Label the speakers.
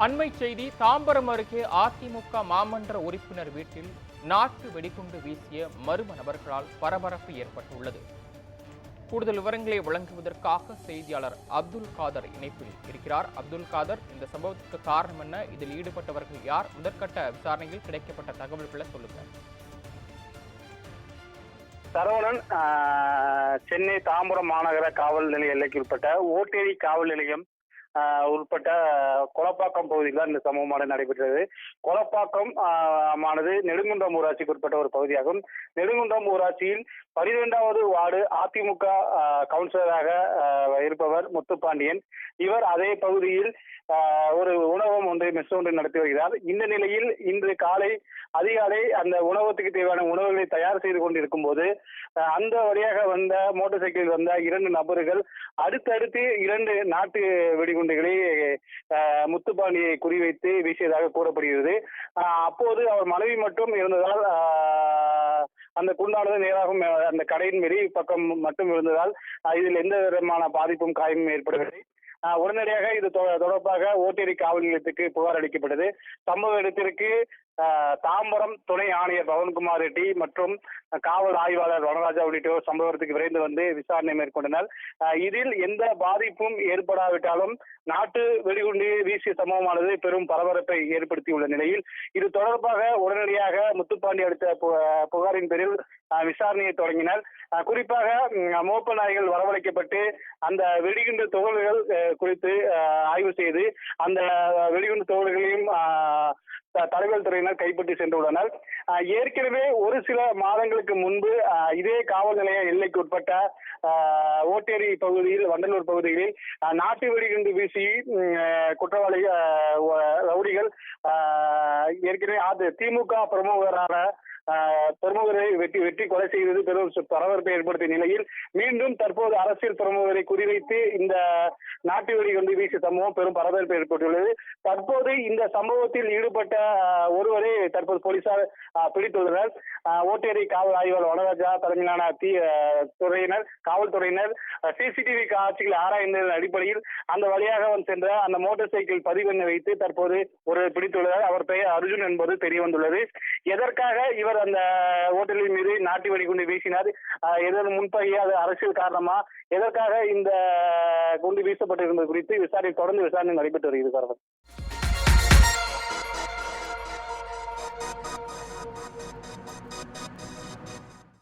Speaker 1: அண்மை செய்தி தாம்பரம் அருகே அதிமுக மாமன்ற உறுப்பினர் வீட்டில் நாட்டு வெடிகுண்டு வீசிய மர்ம நபர்களால் பரபரப்பு ஏற்பட்டுள்ளது. கூடுதல் விவரங்களை வழங்குவதற்காக செய்தியாளர் அப்துல் காதர் இணைப்பில் இருக்கிறார். அப்துல் காதர் இந்த சம்பவத்துக்கு காரணம் என்ன? இதில் ஈடுபட்டவர்கள் யார்? முதற்கட்ட விசாரணையில் கிடைக்கப்பட்ட தகவல்களை சொல்லுங்க.
Speaker 2: சரவணன் ஆஹ், சென்னை தாம்பரம் மாநகர காவல் நிலைய எல்லைக்குட்பட்ட ஓட்டேரி காவல் நிலையம் உட்பட்ட கொலப்பாக்கம் பகுதியில் தான் இந்த சம்பவமானது நடைபெற்றது. கொலப்பாக்கம் ஆனது நெடுங்குன்றம் ஊராட்சிக்கு உட்பட்ட ஒரு பகுதியாகும். நெடுங்குன்றம் ஊராட்சியில் பனிரெண்டாவது வார்டு அதிமுக கவுன்சிலராக இருப்பவர் முத்துப்பாண்டியன். இவர் அதே பகுதியில் ஒரு உணவகம் ஒன்றை மெஸ் ஒன்றை நடத்தி வருகிறார். இந்த நிலையில் இன்று காலை அதிகாலை அந்த உணவகத்துக்கு தேவையான உணவுகளை தயார் செய்து கொண்டிருக்கும் போது அந்த வழியாக வந்த மோட்டார் சைக்கிளில் வந்த இரண்டு நபர்கள் அடுத்தடுத்து இரண்டு நாட்டு வெடிகுண்டு குண்டுகளை முத்துப்பாண்டியை குறிவைத்து வீசியதாக கூறப்படுகிறது. அப்போது அவர் மனைவி மட்டும் இருந்ததால் அந்த குண்டானது நேராகவும் அந்த கடையின் மீறி பக்கம் மட்டும் இருந்ததால் இதில் எந்த விதமான பாதிப்பும் காயமும் ஏற்படவில்லை. உடனடியாக இது தொடர்பாக ஓட்டேரி காவல் நிலையத்துக்கு புகார் அளிக்கப்பட்டது. சம்பவ இடத்திற்கு தாம்பரம் துணை ஆணையர் பவன்குமார் ரெட்டி மற்றும் காவல் ஆய்வாளர் வனராஜா உள்ளிட்டோர் சம்பவத்துக்கு விரைந்து வந்து விசாரணை மேற்கொண்டனர். இதில் எந்த பாதிப்பும் ஏற்படாவிட்டாலும் நாட்டு வெடிகுண்டு வீசிய சம்பவமானது பெரும் பரபரப்பை ஏற்படுத்தியுள்ள நிலையில் இது தொடர்பாக உடனடியாக முத்துப்பாண்டி அளித்த பு- புகாரின் பேரில் அஹ், விசாரணையை தொடங்கினர். அஹ், குறிப்பாக மோப்ப நாய்கள் வரவழைக்கப்பட்டு அந்த வெடிகுண்டு துகள்கள் அஹ், குறித்து அஹ், ஆய்வு செய்து அந்த வெடிகுண்டு துகள்களையும் அஹ், துறையினர் கைப்பற்றி சென்றுள்ளனர் ஏற்கனவே ஒரு சில மாதங்களுக்கு முன்பு இதே காவல் நிலைய எல்லைக்கு உட்பட்ட ஓட்டேரி பகுதியில் வண்டலூர் பகுதிகளில் நாட்டு வெடிகுண்டு வீசி குற்றவாளி ரவுடிகள் ஏற்கனவே அது திமுக பிரமுகரான பிரமுகரை வெட்டி வெட்டி கொலை செய்தது பெரும் பரபரப்பை ஏற்படுத்திய நிலையில் மீண்டும் தற்போது அரசியல் பிரமுகரை குறிவைத்து இந்த நாட்டு வெடிகுண்டு வீசிய சம்பவம் பெரும் பரபரப்பை ஏற்பட்டுள்ளது. தற்போது இந்த சம்பவத்தில் ஈடுபட்ட ஒருவரை தற்போது போலீசார் பிடித்துள்ளனர். ஓட்டேரி காவல் ஆய்வாளர் வனராஜா தலைமையிலான தீ துறையினர் காவல்துறையினர் சிசிடிவி காட்சிகளை ஆராய்ந்ததன் அடிப்படையில் அந்த வழியாக வந்து சென்ற அந்த மோட்டார் சைக்கிள் பதிவெண்ணை வைத்து தற்போது ஒரு பிடித்துள்ளனர். அவர் பெயர் அர்ஜுன் என்பது தெரிய வந்துள்ளது எதற்காக இவர் அந்த ஓட்டலின் மீது நாட்டு வெடிகுண்டு வீசினார். எதன் ஏதேனும் அது அரசியல் காரணமா? எதற்காக இந்த குண்டு வீசப்பட்டிருந்தது குறித்து விசாரணை தொடர்ந்து விசாரணை நடைபெற்று வருகிறது